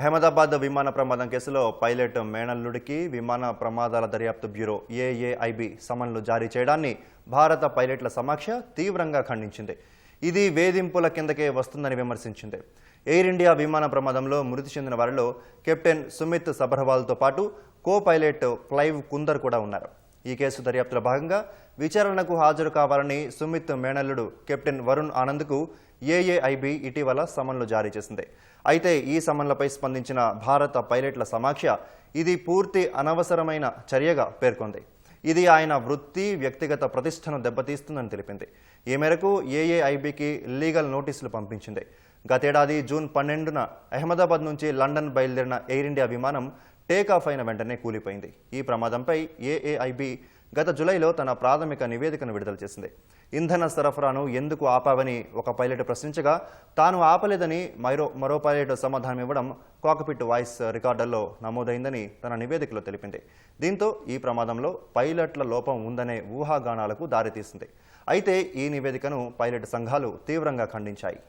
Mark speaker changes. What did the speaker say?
Speaker 1: అహ్మదాబాద్ విమాన ప్రమాదం కేసులో పైలట్ మేనల్లుడికి విమాన ప్రమాదాల దర్యాప్తు బ్యూరో ఏఏఐబి సమన్లు జారీ చేయడాన్ని భారత పైలట్ల సమక్ష తీవ్రంగా ఖండించింది. ఇది వేధింపుల కిందకే వస్తుందని విమర్శించింది. ఎయిర్ ఇండియా విమాన ప్రమాదంలో మృతి చెందిన వారిలో కెప్టెన్ సుమిత్ సబర్వాల్తో పాటు కో పైలట్ క్లైవ్ కుందర్ కూడా ఉన్నారు. ఈ కేసు దర్యాప్తులో భాగంగా విచారణకు హాజరు కావాలని సుమిత్ మేనల్లుడు కెప్టెన్ వరుణ్ ఆనంద్కు ఏఏఐబి ఇటీవల సమన్లు జారీ చేసింది. అయితే ఈ సమన్లపై స్పందించిన భారత పైలట్ల సమాఖ్య ఇది పూర్తి అనవసరమైన చర్యగా పేర్కొంది. ఇది ఆయన వృత్తి వ్యక్తిగత ప్రతిష్టను దెబ్బతీస్తుందని తెలిపింది. ఈ మేరకు ఏఏఐబికి లీగల్ నోటీసులు పంపించింది. గతేడాది జూన్ పన్నెండున అహ్మదాబాద్ నుంచి లండన్ బయలుదేరిన ఎయిర్ ఇండియా విమానం టేక్ ఆఫ్ అయిన వెంటనే కూలిపోయింది. ఈ ప్రమాదంపై ఏఏఐబి గత జులైలో తన ప్రాథమిక నివేదికను విడుదల చేసింది. ఇంధన సరఫరాను ఎందుకు ఆపావని ఒక పైలట్ ప్రశ్నించగా తాను ఆపలేదని మరో మరో పైలట్ సమాధానం ఇవ్వడం కాకపిట్ వాయిస్ రికార్డర్లో నమోదైందని తన నివేదికలో తెలిపింది. దీంతో ఈ ప్రమాదంలో పైలట్ల లోపం ఉందనే ఊహాగానాలకు దారితీసింది. అయితే ఈ నివేదికను పైలట్ సంఘాలు తీవ్రంగా ఖండించాయి.